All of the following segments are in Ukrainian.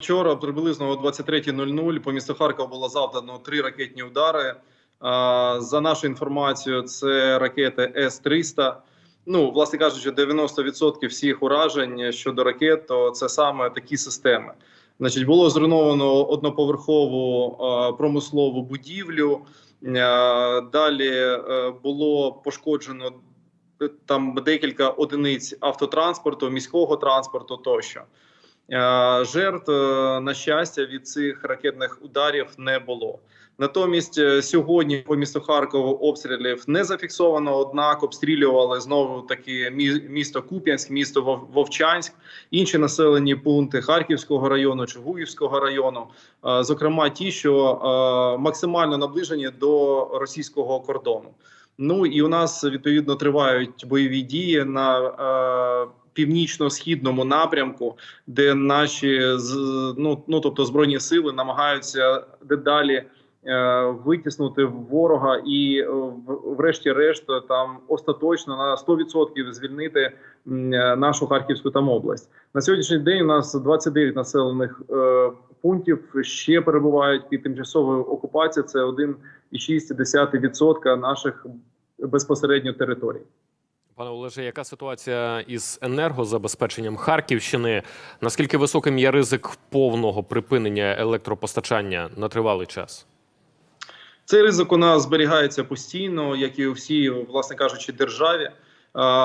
Вчора приблизно о 23.00 по місту Харкова було завдано три ракетні удари. За нашу інформацію, це ракети С-300. Ну, власне кажучи, 90% всіх уражень щодо ракет, то це саме такі системи. Значить, було зруйновано одноповерхову промислову будівлю. Далі е, було пошкоджено е, там декілька одиниць автотранспорту, міського транспорту тощо. Е, Жертв, е, на щастя, від цих ракетних ударів не було. Натомість е, сьогодні по місту Харкову обстрілів не зафіксовано однак обстрілювали знову таки місто Куп'янськ, місто Вов- Вовчанськ, інші населені пункти Харківського району, Чугуївського району, зокрема ті, що максимально наближені до російського кордону. Ну і у нас відповідно тривають бойові дії на північно-східному напрямку, де наші ну, ну тобто збройні сили намагаються дедалі е, витіснути ворога і, е, врешті-решт, там остаточно на 100% звільнити е, нашу Харківську там область. На сьогоднішній день у нас 29 населених е, пунктів ще перебувають під тимчасовою окупацією. Це 1,6% наших безпосередньо територій. Пане Олеже, яка ситуація із енергозабезпеченням Харківщини? Наскільки високим є ризик повного припинення електропостачання на тривалий час? Цей ризик у нас зберігається постійно, як і у всій, власне кажучи, державі.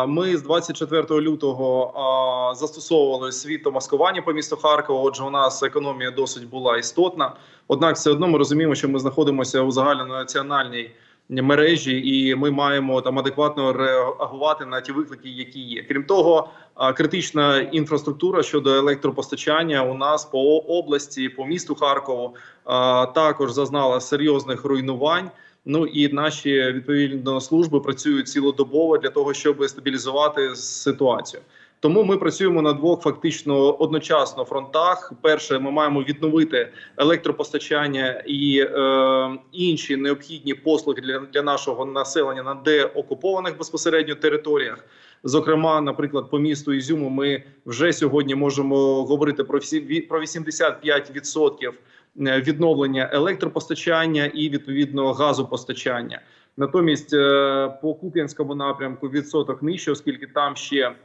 Ми з 24 лютого застосовували світомаскування по місту Харкова. Отже, у нас економія досить була істотна. Однак, все одно ми розуміємо, що ми знаходимося у загальнонаціональній мережі, і ми маємо там адекватно реагувати на ті виклики, які є. Крім того, критична інфраструктура щодо електропостачання у нас по області, по місту Харкову також зазнала серйозних руйнувань. Ну і наші відповідно служби працюють цілодобово для того, щоб стабілізувати ситуацію. Тому ми працюємо на двох фактично одночасно фронтах. Перше, ми маємо відновити електропостачання і е, інші необхідні послуги для, для нашого населення на деокупованих безпосередньо територіях. Зокрема, наприклад, по місту Ізюму ми вже сьогодні можемо говорити про всі про 85% е, відновлення електропостачання і відповідно газопостачання. Натомість е, по Куп'янському напрямку відсоток нижче, оскільки там ще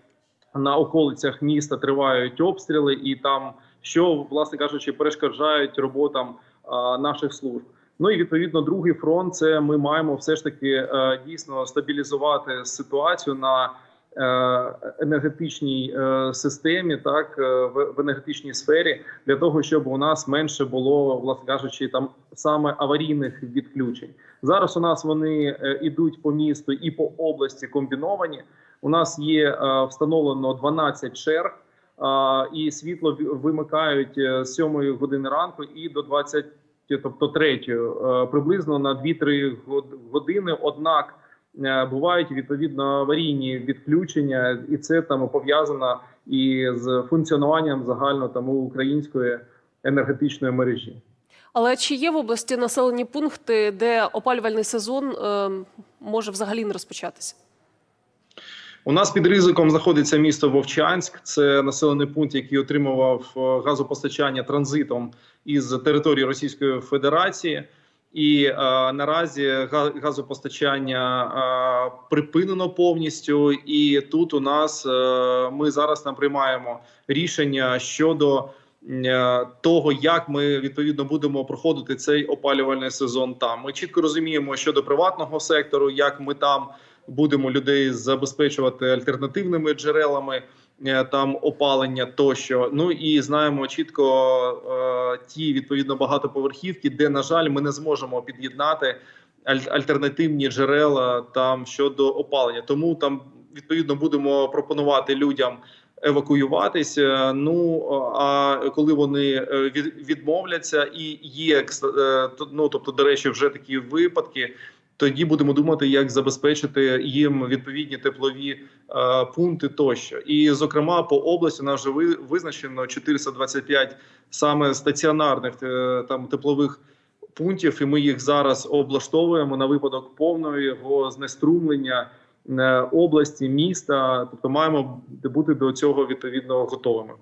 на околицях міста тривають обстріли, і там що власне кажучи, перешкоджають роботам наших служб. Ну і відповідно другий фронт це ми маємо все ж таки е, дійсно стабілізувати ситуацію на е, енергетичній е, системі, так в, енергетичній сфері, для того, щоб у нас менше було, власне кажучи, там саме аварійних відключень. Зараз у нас вони ідуть по місту і по області комбіновані. У нас є е, встановлено 12 черг, е, і світло вимикають е, з 7 години ранку і до 20, тобто 3, е, приблизно на 2-3 год- години. Однак бувають відповідно аварійні відключення, і це там пов'язано і з функціонуванням загально там української енергетичної мережі. Але чи є в області населені пункти, де опалювальний сезон е, може взагалі не розпочатися? У нас під ризиком знаходиться місто Вовчанськ. Це населений пункт, який отримував е, газопостачання транзитом із території Російської Федерації. І е, наразі газопостачання е, припинено повністю. І тут у нас е, ми зараз там приймаємо рішення щодо е, того, як ми відповідно будемо проходити цей опалювальний сезон. Там ми чітко розуміємо щодо приватного сектору, як ми там будемо людей забезпечувати альтернативними джерелами е, там опалення тощо. Ну і знаємо чітко е, ті відповідно багатоповерхівки, де на жаль ми не зможемо під'єднати аль- альтернативні джерела там щодо опалення. Тому там відповідно будемо пропонувати людям. Евакуюватися. Ну а коли вони е, відмовляться, і є е, ну, тобто, до речі, вже такі випадки. Тоді будемо думати, як забезпечити їм відповідні теплові е, пункти тощо. І, зокрема, по області нас вже ви- визначено 425 саме стаціонарних е, там теплових пунктів, і ми їх зараз облаштовуємо на випадок повного знеструмлення е, області, міста. Тобто, маємо бути до цього відповідно готовими.